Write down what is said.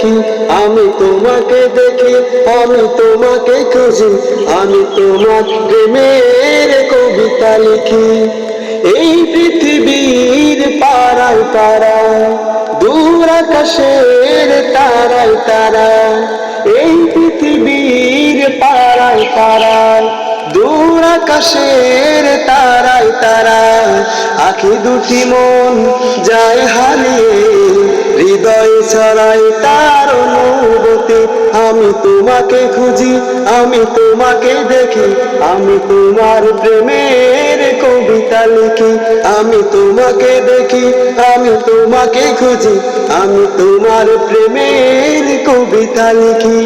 লিখি আমি তোমাকে দেখি, আমি তোমাকে খুঁজি, আমি তোমার প্রেমের কবিতা লিখি। এই পৃথিবীর পাড়ায় পাড়ায় দূর আকাশের তারায় তারা, এই পৃথিবীর পাড়ায় পাড়ায় দূর আকাশের তারায় তারা, আখি দুটি মন যায় হারিয়ে ছড়াই তার অনুভূতি। আমি তোমাকে খুঁজি, আমি তোমাকে দেখি। আমি তোমার প্রেমের কবিতা লিখি। আমি তোমাকে দেখি, আমি তোমাকে খুঁজি। আমি তোমার প্রেমের কবিতা লিখি।